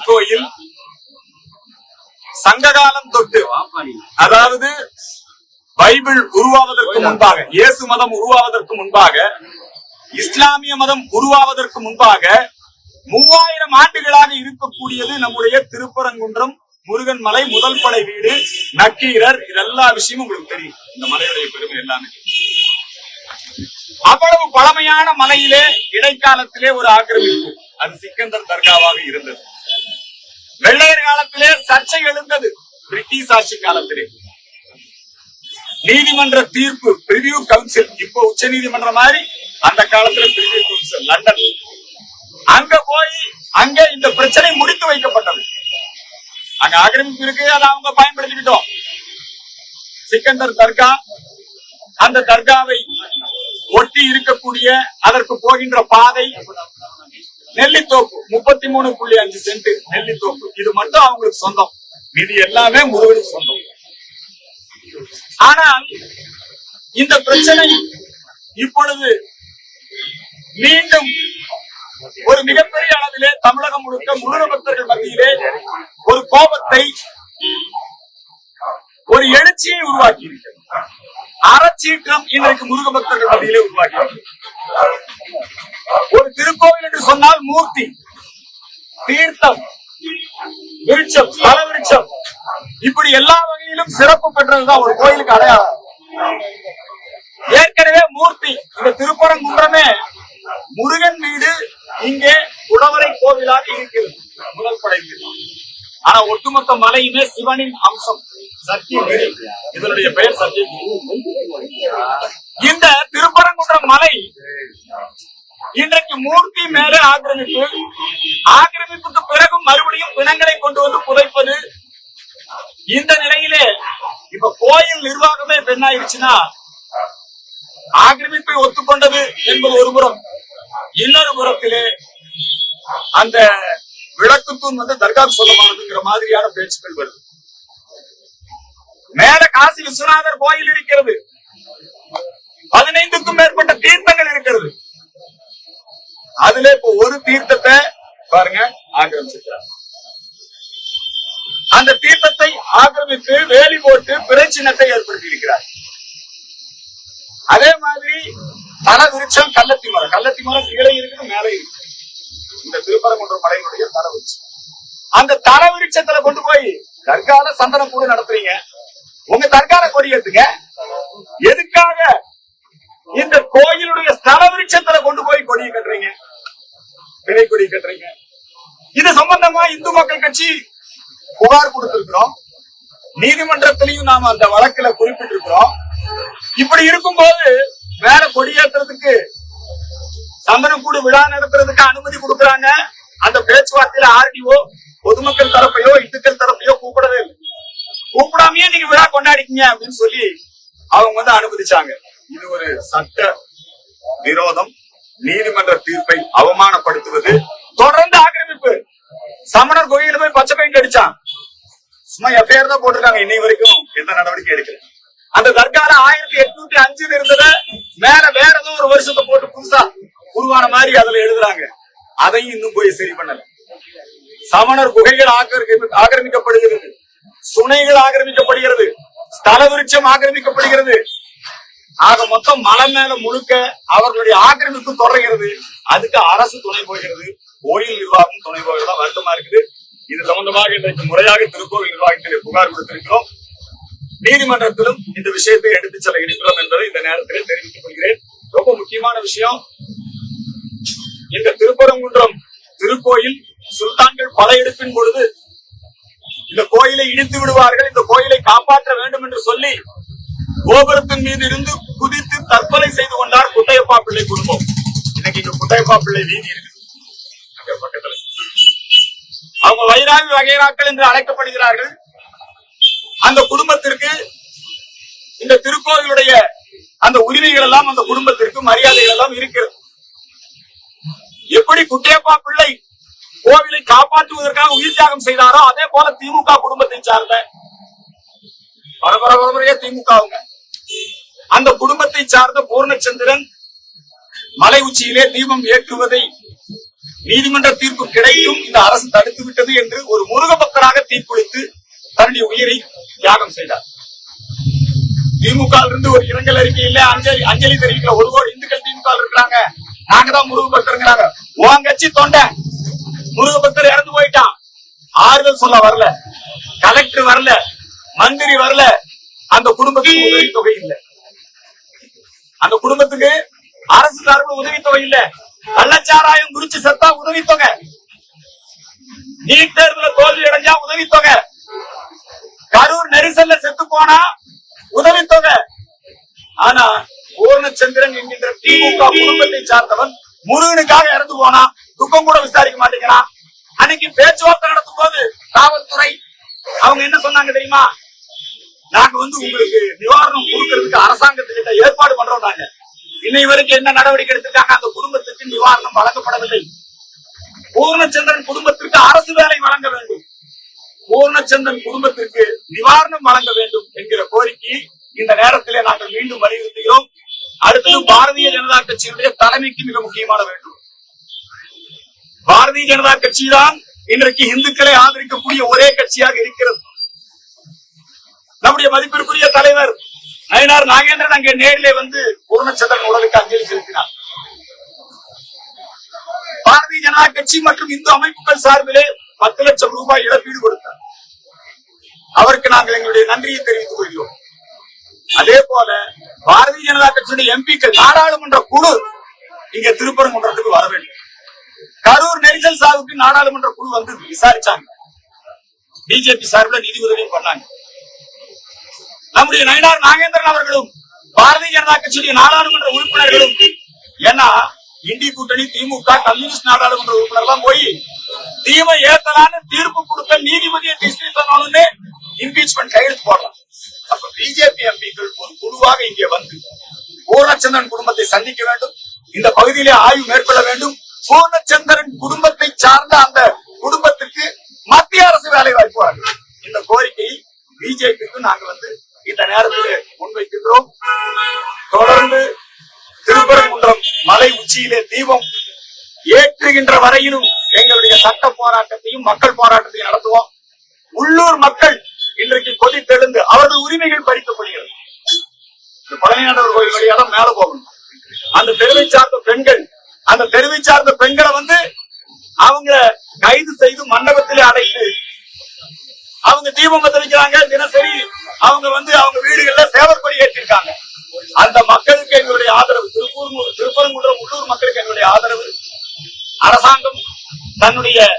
திருக்கோயில் சங்ககாலம் தொட்டு அதாவது பைபிள் உருவாவதற்கு முன்பாக இயேசு மதம் உருவாவதற்கு முன்பாக இஸ்லாமிய மதம் உருவாவதற்கு முன்பாக மூவாயிரம் ஆண்டுகளாக இருக்கக்கூடியது நம்முடைய திருப்பரங்குன்றம் முருகன் மலை முதல் படை வீடு நக்கீரர் இதெல்லா விஷயமும் உங்களுக்கு தெரியும். இந்த மலையுடைய பெருமை எல்லாமே. அவ்வளவு பழமையான மலையிலே இடைக்காலத்திலே ஒரு ஆக்கிரமிப்பு. அது சிக்கந்தர் தர்காவாக இருந்தது. வெள்ளையர் காலத்திலே சர்ச்சை எழுந்தது. பிரிட்டிஷ் ஆட்சி காலத்திலே. நீதிமன்ற தீர்ப்பு பிரிவியூ கவுன்சில் இப்போ உச்ச நீதிமன்றம் மாதிரி அந்த காலத்துல பிரிவியூ கவுன்சில் லண்டன். அங்க போய் அங்க இந்த பிரச்சனை முடித்து வைக்கப்பட்டது. அங்க ஆக்கிரமிப்பு இருக்கு அதை அவங்க பயன்படுத்திக்கிட்டோம். சிக்கந்தர் தர்கா அந்த தர்காவை ஒட்டி இருக்கக்கூடிய அதற்கு போகின்ற பாதை நெல்லித்தோப்பு முப்பத்தி மூணு புள்ளி அஞ்சு சென்ட் நெல்லித்தோப்பு இது மட்டும் அவங்களுக்கு சொந்தம். இது எல்லாமே முருகனுக்கு சொந்தம். ஆனால் இந்த பிரச்சனை இப்பொழுது மீண்டும் ஒரு மிகப்பெரிய அளவிலே தமிழகம் முழுக்க முருக பக்தர்கள் மத்தியிலே ஒரு கோபத்தை ஒரு எழுச்சியை உருவாக்கி இருக்கிறது. அறச்சீற்றம் இன்றைக்கு முருக பக்தர்கள் மத்தியிலே உருவாக்கி ஒரு திருக்கோவில் என்று சொன்னால் மூர்த்தி தீர்த்தம் விருட்சம் பல விருட்சம் இப்படி எல்லா வகையிலும் சிறப்பு பெற்றதுதான் ஒரு கோயிலுக்கு அடையாளம். ஏற்கனவே மூர்த்தி இந்த திருப்பரங்குன்றமே முருகன் வீடு இங்கே உழவரை கோவிலாக இருக்கிறது முதல் படை ஆனா ஒட்டுமொத்த மலையுமே சிவனின் அம்சம். சத்தியகிரி இதனுடைய பெயர் சத்தியகிரி இந்த திருப்பரங்குன்றம் மலை இன்றைக்கு மூர்த்தி மேலே ஆக்கிரமிப்பு. ஆக்கிரமிப்புக்கு பிறகு மறுபடியும் பிணங்களை கொண்டு வந்து புதைப்பது. இந்த நிலையிலே இப்ப கோயில் நிர்வாகமே பெண்ணாயிடுச்சுன்னா ஆக்கிரமிப்பை ஒத்துக்கொண்டது என்பது ஒரு புறம். இன்னொரு புறத்திலே அந்த விளக்குத்தூண் வந்து தர்கா சொந்தமானதுங்கிற மாதிரியான பேச்சுக்கள் வருது. மேல காசி விஸ்வநாதர் கோயில் இருக்கிறது. பதினைந்துக்கும் மேற்பட்ட தீர்த்தங்கள் இருக்கிறது. அதுல இப்போ ஒரு தீர்த்தத்தை பாருங்க ஆக்கிரமிச்சிருக்கிறார். அந்த தீர்த்தத்தை ஆக்கிரமித்து வேலி போட்டு பிரச்சினத்தை ஏற்படுத்தி இருக்கிறார் அதே மாதிரி தல விருட்சம் கள்ளத்தி மரம். கள்ளத்தி மரம் கீழே இருக்குது மேலே இருக்கு இந்த திருப்பரங்குன்ற மலையினுடைய தல விருட்சம் அந்த தல விருட்சத்துல கொண்டு போய் தர்கால சந்தனம் கூடு நடத்துறீங்க. உங்க தற்கால கொடியத்துக்க எதுக்காக இந்த கோயிலுடைய ஸ்தல விருட்சத்துல கொண்டு போய் கொடியை கட்டுறீங்க? விலை கொடி கட்டுறீங்க. இது சம்பந்தமா இந்து மக்கள் கட்சி புகார் கொடுத்திருக்கிறோம். நீதிமன்றத்திலையும் நாம அந்த வழக்குல குறிப்பிட்டிருக்கிறோம். இப்படி இருக்கும்போது வேற கொடியேற்றுறதுக்கு சந்தனக்கூடு விழா நடத்துறதுக்கு அனுமதி கொடுக்குறாங்க. அந்த பேச்சுவார்த்தையில ஆர்டிஓ பொதுமக்கள் தரப்பையோ இந்துக்கள் தரப்பையோ கூப்பிடவே இல்லை. கூப்பிடாமயே நீங்க விழா கொண்டாடிக்கீங்க அப்படின்னு சொல்லி அவங்க வந்து அனுமதிச்சாங்க. இது ஒரு சட்ட விரோதம். நீதிமன்ற தீர்ப்பை அவமானப்படுத்துவது. தொடர்ந்து ஆக்கிரமிப்பு. சமணர் கோயில போய் பச்சை பெயிண்ட் அடிச்சான். சும்மா எஃப்ஐஆர் தான் போட்டிருக்காங்க. இன்னை வரைக்கும் எந்த நடவடிக்கை எடுக்கல. அந்த தர்கால ஆயிரத்தி எட்நூத்தி அஞ்சுல இருந்தத மேல வேற ஏதோ ஒரு வருஷத்தை போட்டு புதுசா உருவான மாதிரி அதுல எழுதுறாங்க. அதையும் இன்னும் போய் சரி பண்ணல. சமணர் குகைகள் ஆக்கிரமி- ஆக்கிரமிக்கப்படுகிறது. சுனைகள் ஆக்கிரமிக்கப்படுகிறது. ஸ்தல விருட்சம் ஆக்கிரமிக்கப்படுகிறது. ஆக மொத்தம் மலை மேல முழுக்க அவர்களுடைய ஆக்கிரமிப்பு தொடர்கிறது. அதுக்கு அரசு துணை போகிறது. கோயில் நிர்வாகம் துணை போகிறதா. வருத்தமா இருக்குது. இது சம்பந்தமாக இன்றைக்கு முறையாக திருக்கோவில் நிர்வாகத்திலே புகார் கொடுத்திருக்கிறோம். நீதிமன்றத்திலும் இந்த விஷயத்தை எடுத்துச் செல்ல இருக்கிறோம் என்பதை இந்த நேரத்தில் தெரிவித்துக் கொள்கிறேன். ரொம்ப முக்கியமான விஷயம். இந்த திருப்பரங்குன்றம் திருக்கோயில் சுல்தான்கள் பல எடுப்பின் பொழுது கோயிலை இடித்து விடுவார்கள் இந்த கோயிலை காப்பாற்ற வேண்டும் என்று சொல்லி கோபுரத்தின் மீது இருந்து குதித்து தற்கொலை செய்து கொண்டார் குட்டையப்பா பிள்ளை குடும்பம். இன்னைக்கு இங்க குட்டையப்பா பிள்ளை வீதி இருக்கு. பக்கத்துல. அவங்க வைராவி வகைராக்கள் என்று அழைக்கப்படுகிறார்கள். அந்த குடும்பத்திற்கு இந்த திருக்கோவிலுடைய அந்த உரிமைகள் எல்லாம் அந்த குடும்பத்திற்கு மரியாதைகள் எல்லாம் இருக்கிறது. எப்படி குட்டையப்பா பிள்ளை கோவிலை காப்பாற்றுவதற்காக உயிர் தியாகம் செய்தாரோ? அதே போல திமுக குடும்பத்தை சார்ந்த பரபர பரபரையே திமுக அந்த குடும்பத்தை சார்ந்த பூர்ணச்சந்திரன் மலை உச்சியிலே தீபம் ஏற்றுவதை நீதிமன்ற தீர்ப்பு கிடைக்கும் இந்த அரசு தடுத்து விட்டது என்று ஒரு முருக பக்தராக தீர்ப்பளித்து தன்னுடைய உயிரை தியாகம் செய்தார் திமுக இருந்து ஒரு இரங்கல் அறிக்கை இல்ல அஞ்சலி அஞ்சலி தெரிவிக்கல ஒரு கோடி இந்துக்கள் திமுக இருக்கிறாங்க நாங்க தான் முருக பக்தருங்கிறாங்க உன் கட்சி தொண்டை முருக பக்தர் இறந்து போயிட்டான். ஆறுதல் சொல்ல வரல. கலெக்டர் வரல. மந்திரி வரல. அந்த குடும்பத்துக்கு உதவி தொகை இல்ல. அந்த குடும்பத்துக்கு அரசு சார்பில் உதவி தொகை இல்ல. கள்ளச்சாராயம் குறிச்சு செத்தா உதவி தொகை நீட் தேர்வுல தோல்வி அடைஞ்சா உதவி தொகை கரூர் நெரிசல்ல செத்து போனா உதவி தொகை ஆனா பூர்ணச்சந்திரன் என்கின்ற திமுக குடும்பத்தை சார்ந்தவன் முருகனுக்காக இறந்து போனா துக்கம் கூட விசாரிக்க மாட்டேங்கிறான் அன்னைக்கு பேச்சுவார்த்தை நடத்தும் போது காவல்துறை அவங்க என்ன சொன்னாங்க தெரியுமா? நாங்க வந்து உங்களுக்கு நிவாரணம் கொடுக்கறதுக்கு அரசாங்கத்துக்கிட்ட ஏற்பாடு பண்றோம் நாங்க. இன்னை வரைக்கும் என்ன நடவடிக்கை எடுத்திருக்காங்க? அந்த குடும்பத்துக்கு நிவாரணம் வழங்கப்படவில்லை. பூர்ணச்சந்திரன் குடும்பத்திற்கு அரசு வேலை வழங்க வேண்டும். பூர்ணச்சந்திரன் குடும்பத்திற்கு நிவாரணம் வழங்க வேண்டும் என்கிற கோரிக்கை இந்த நேரத்திலே நாங்கள் மீண்டும் வலியுறுத்துகிறோம். அடுத்தது பாரதிய ஜனதா கட்சியினுடைய தலைமைக்கு மிக முக்கியமான வேண்டும். பாரதிய ஜனதா கட்சி தான் இன்றைக்கு இந்துக்களை ஆதரிக்கக்கூடிய ஒரே கட்சியாக இருக்கிறது. நம்முடைய மதிப்பிற்குரிய தலைவர் நயனார் நாகேந்திரன் அங்கே நேரிலே வந்து பூர்ணச்சந்திரன் உடலுக்கு அஞ்சலி செலுத்தினார். பாரதிய ஜனதா கட்சி மற்றும் இந்து அமைப்புகள் சார்பிலே பத்து லட்சம் ரூபாய் இழப்பீடு கொடுத்தார். அவருக்கு நாங்கள் எங்களுடைய நன்றியை தெரிவித்துக் கொள்கிறோம். அதே போல பாரதிய ஜனதா கட்சியுடைய எம்பிக்கள் நாடாளுமன்ற குழு இங்க திருப்பரங்குன்றத்துக்கு வர வேண்டும் கரூர் நெரிசல் சாவுக்கு நாடாளுமன்ற குழு வந்து விசாரிச்சாங்க. பிஜேபி சார்பில் நிதி உதவியும் பண்ணாங்க. நம்முடைய நயனார் நாகேந்திரன் அவர்களும் பாரதிய ஜனதா கட்சியுடைய நாடாளுமன்ற உறுப்பினர்களும் ஏன்னா இந்தி கூட்டணி திமுக கம்யூனிஸ்ட் நாடாளுமன்ற உறுப்பினர் எல்லாம் போய் தீமை ஏத்தலான்னு தீர்ப்பு கொடுத்த நீதிபதியை டிஸ்மிஸ் பண்ணணும்னு இம்பீச்மெண்ட் கையெழுத்து போடலாம். அப்ப பிஜேபி எம்பிக்கள் ஒரு குழுவாக இங்கே வந்து பூர்ணச்சந்திரன் குடும்பத்தை சந்திக்க வேண்டும். இந்த பகுதியிலே ஆய்வு மேற்கொள்ள வேண்டும். பூர்ணச்சந்திரன் குடும்பத்தை சார்ந்த அந்த குடும்பத்திற்கு மத்திய அரசு வேலை வாய்ப்பு வழங்கும். இந்த கோரிக்கையை பிஜேபிக்கு நாங்க வந்து இந்த நேரத்தில் முன்வைக்கின்றோம். தொடர்ந்து திருப்பரங்குன்றம் மலை உச்சியிலே தீபம் ஏற்றுகின்ற வரையிலும் எங்களுடைய சட்ட போராட்டத்தையும் மக்கள் போராட்டத்தையும் நடத்துவோம். உள்ளூர் மக்கள் இன்றைக்கு கொதித்தெழுந்து அவர்கள் உரிமைகள் பறிக்கப்படுகிறது பழனியாண்டவர் கோயில் வழியாக மேல போகணும். அந்த தெருவை சார்ந்த பெண்கள் அந்த தெருவை சார்ந்த பெண்களை வந்து அவங்க கைது செய்து மண்டபத்திலே அடைத்து அவங்க தீபம் பத்த தினசரி அவங்க வந்து அவங்க வீடுகள்ல சேவற்படி ஏற்றிருக்காங்க. அந்த மக்களுக்கு எங்களுடைய ஆதரவு திருப்பூர் திருப்பரங்குன்றம் உள்ளூர் மக்களுக்கு எங்களுடைய ஆதரவு. அரசாங்கம் தன்னுடைய